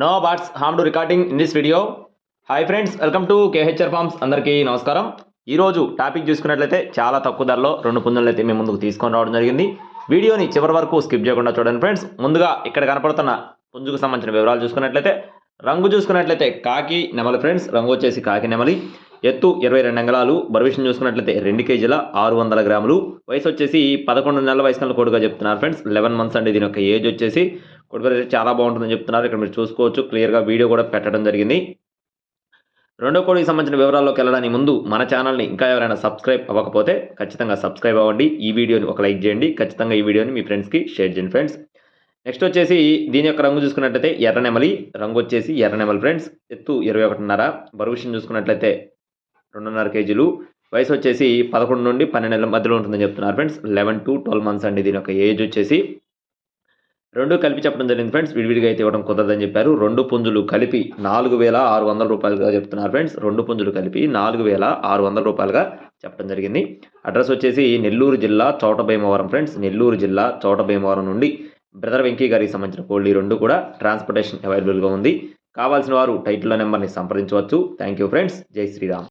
No bots harm to recording in this video hi friends welcome to KHR farms అందరికీ నమస్కారం. ఈరోజు topic చూసుకున్నట్లయితే చాలా తక్కువ ధరలో రెండు పుంజులను అయితే మేము ముందుకు తీసుకొని రావడం జరిగింది. వీడియోని చివరి వరకు స్కిప్ చేయకుండా చూడండి ఫ్రెండ్స్ ముందుగా ఇక్కడ కనపడుతున్న పుంజుకు సంబంధించిన వివరాలు చూసుకున్నట్లయితే రంగు చూసుకున్నట్లయితే కాకి నెమలి ఫ్రెండ్స్ రంగు వచ్చేసి కాకి నెమలి. ఎత్తు ఇరవై రెండు అంగళాలు. బర్విషన్ చూసుకున్నట్లయితే రెండు కేజీల ఆరు వందల గ్రాములు. వయసు వచ్చేసి పదకొండు నెలల వయసు కన్నా కొడుగా చెప్తున్నారు ఫ్రెండ్స్ లెవెన్ మంత్స్ అండి దీని యొక్క ఏజ్ వచ్చేసి. కొడుకు అయితే చాలా బాగుంటుందని చెప్తున్నారు. ఇక్కడ మీరు చూసుకోవచ్చు. క్లియర్గా వీడియో కూడా పెట్టడం జరిగింది. రెండో కోడికి సంబంధించిన వివరాల్లోకి వెళ్ళడానికి ముందు మన ఛానల్ని ఇంకా ఎవరైనా సబ్స్క్రైబ్ అవ్వకపోతే ఖచ్చితంగా సబ్స్క్రైబ్ అవ్వండి. ఈ వీడియోని ఒక లైక్ చేయండి. ఖచ్చితంగా ఈ వీడియోని మీ ఫ్రెండ్స్కి షేర్ చేయండి ఫ్రెండ్స్. నెక్స్ట్ వచ్చేసి దీని యొక్క రంగు చూసుకున్నట్లయితే ఎర్ర నెమలి. రంగు వచ్చేసి ఎర్ర నెమలి ఫ్రెండ్స్. ఎత్తు ఇరవై ఒకటిన్నర. బరువు విషయం చూసుకున్నట్లయితే రెండున్నర కేజీలు. వయసు వచ్చేసి పదకొండు నుండి పన్నెండు నెలల మధ్యలో ఉంటుందని చెప్తున్నారు friends. Eleven to twelve months అండి దీని యొక్క ఏజ్ వచ్చేసి. రెండు కలిపి చెప్పడం జరిగింది ఫ్రెండ్స్. విడివిడిగా అయితే ఇవ్వడం కుదరదని చెప్పారు. రెండు పుంజులు కలిపి నాలుగు వేల ఆరు వందల రూపాయలుగా చెప్తున్నారు ఫ్రెండ్స్. రెండు పుంజులు కలిపి నాలుగు వేల ఆరు వందల రూపాయలుగా చెప్పడం జరిగింది. అడ్రస్ వచ్చేసి నెల్లూరు జిల్లా చోటభీమవరం ఫ్రెండ్స్. నెల్లూరు జిల్లా చోటభీమవరం నుండి బ్రదర్ వెంకీ గారికి సంబంధించిన కోళ్ళు ఈ రెండు కూడా ట్రాన్స్పోర్టేషన్ అవైలబుల్గా ఉంది. కావాల్సిన వారు టైటిల్లో నెంబర్ని సంప్రదించవచ్చు. Thank you friends. జై శ్రీరామ్.